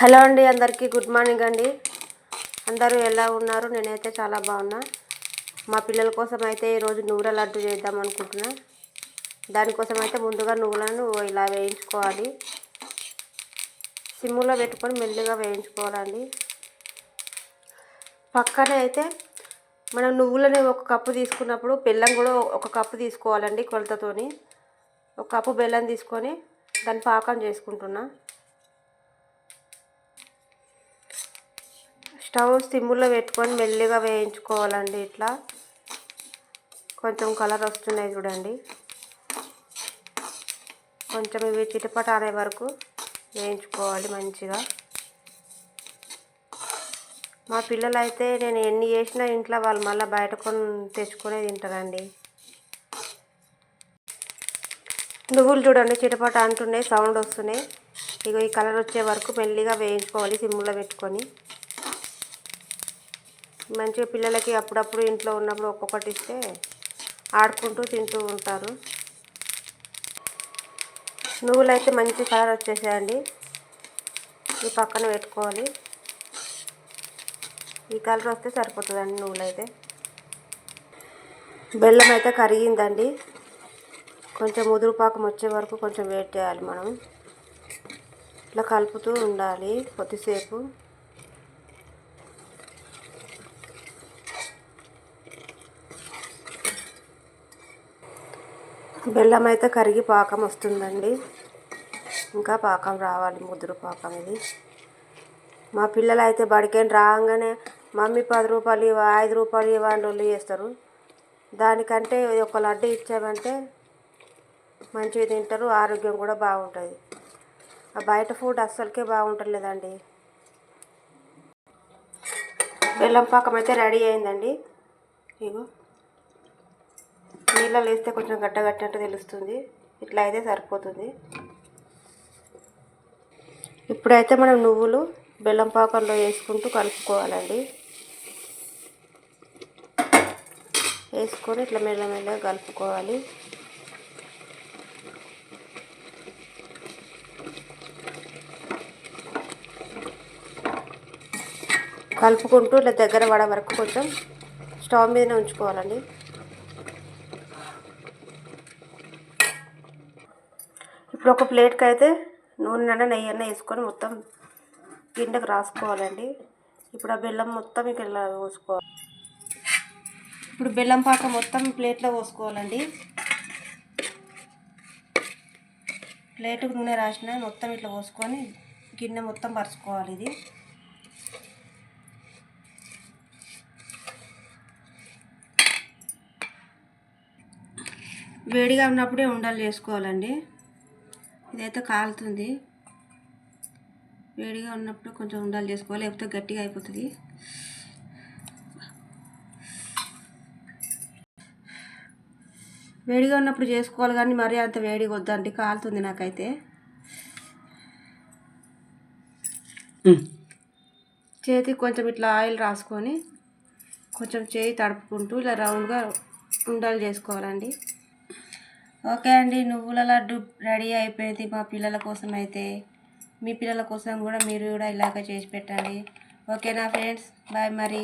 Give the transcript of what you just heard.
Hello అండి అందరికీ good morning అండి. అందరూ ఎలా ఉన్నారు? నేనైతే చాలా బాగున్నా. మా పిల్లల కోసం అయితే ఈరోజు నువ్వుల లడ్డు చేద్దాం అనుకుంటున్నా. దానికోసం అయితే ముందుగా నువ్వులను ఇలా వేయించుకోవాలి. సిమ్ములో పెట్టుకొని మెల్లిగా వేయించుకోవాలండి. పక్కనే అయితే మనం నువ్వులని ఒక కప్పు తీసుకున్నప్పుడు బెల్లం కూడా ఒక కప్పు తీసుకోవాలండి కొలతతోని. ఒక కప్పు బెల్లం తీసుకొని దాన్ని పాకం చేసుకుంటున్నా. స్టవ్ సిమ్లో పెట్టుకొని మెల్లిగా వేయించుకోవాలండి ఇట్లా. కొంచెం కలర్ వస్తున్నాయి చూడండి. కొంచెం ఇవి చిటపట అనే వరకు వేయించుకోవాలి మంచిగా. మా పిల్లలు అయితే నేను ఎన్ని చేసినా ఇంట్లో వాళ్ళు మళ్ళీ బయట కొని తెచ్చుకునే తింటారండి. నువ్వులు చూడండి చిటపట అంటున్నాయి సౌండ్ వస్తున్నాయి. ఇగో ఈ కలర్ వచ్చే వరకు మెల్లిగా వేయించుకోవాలి సిమ్లో పెట్టుకొని. మంచిగా పిల్లలకి అప్పుడప్పుడు ఇంట్లో ఉన్నప్పుడు ఒక్కొక్కటి ఇస్తే ఆడుకుంటూ తింటూ ఉంటారు. నువ్వులు అయితే మంచి కలర్ వచ్చేసాయండి. ఈ పక్కన పెట్టుకోవాలి. ఈ కలర్ వస్తే సరిపోతుందండి నువ్వులు అయితే బెల్లం అయితే కరిగిందండి. కొంచెం ముదురు పాకం వచ్చే వరకు కొంచెం వెయిట్ చేయాలి మనం. ఇట్లా కలుపుతూ ఉండాలి కొద్దిసేపు. బెల్లం అయితే కరిగి పాకం వస్తుందండి. ఇంకా పాకం రావాలి ముదురు పాకం ఇది. మా పిల్లలు అయితే బడికేం రాగానే మమ్మీ పది రూపాయలు ఇవ్వ ఐదు రూపాయలు ఇవ్వండి వాళ్ళు చేస్తారు. దానికంటే ఒక లడ్డు ఇచ్చామంటే మంచిగా తింటారు ఆరోగ్యం కూడా బాగుంటుంది. ఆ బయట ఫుడ్ అస్సలకే బాగుంటలేదండి. బెల్లం పాకం అయితే రెడీ అయిందండి. ఇగో. నీళ్ళలో వేస్తే కొంచెం గట్టగట్టినట్టు తెలుస్తుంది. ఇట్లా అయితే సరిపోతుంది. ఇప్పుడైతే మనం నువ్వులు బెల్లం పాకంలో వేసుకుంటూ కలుపుకోవాలండి. వేసుకొని ఇట్లా మెల్లమెల్లగా కలుపుకోవాలి. కలుపుకుంటూ ఇట్లా దగ్గర పడే వరకు కొంచెం స్టవ్ మీదనే ఉంచుకోవాలండి. ఇప్పుడు ఒక ప్లేట్కి అయితే నూనె నెయ్యి అన్న వేసుకొని మొత్తం గిన్నెకు రాసుకోవాలండి. ఇప్పుడు ఆ బెల్లం మొత్తం ఇక ఇలా పోసుకోవాలి. ఇప్పుడు బెల్లం పాక మొత్తం ప్లేట్లో పోసుకోవాలండి. ప్లేట్కి నూనె రాసిన మొత్తం ఇట్లా పోసుకొని గిన్నె మొత్తం పరుచుకోవాలి ఇది. వేడిగా ఉన్నప్పుడే ఉండలు చేసుకోవాలండి. ఇదైతే కాలుతుంది. వేడిగా ఉన్నప్పుడు కొంచెం ఉండాలి చేసుకోవాలి లేకపోతే గట్టిగా అయిపోతుంది. వేడిగా ఉన్నప్పుడు చేసుకోవాలి కానీ మరీ అంత వేడిగా వద్దండి కాలుతుంది నాకైతే. చేతికి కొంచెం ఇట్లా ఆయిల్ రాసుకొని కొంచెం చేయి తడుపుకుంటూ ఇలా రౌండ్గా ఉండాలి చేసుకోవాలండి. ఓకే అండి నువ్వుల లడ్డు రెడీ అయిపోయింది మా పిల్లల కోసం అయితే. మీ పిల్లల కోసం కూడా మీరు కూడా ఇలాగ చేసి పెట్టండి. ఓకేనా ఫ్రెండ్స్ బాయ్ మరి.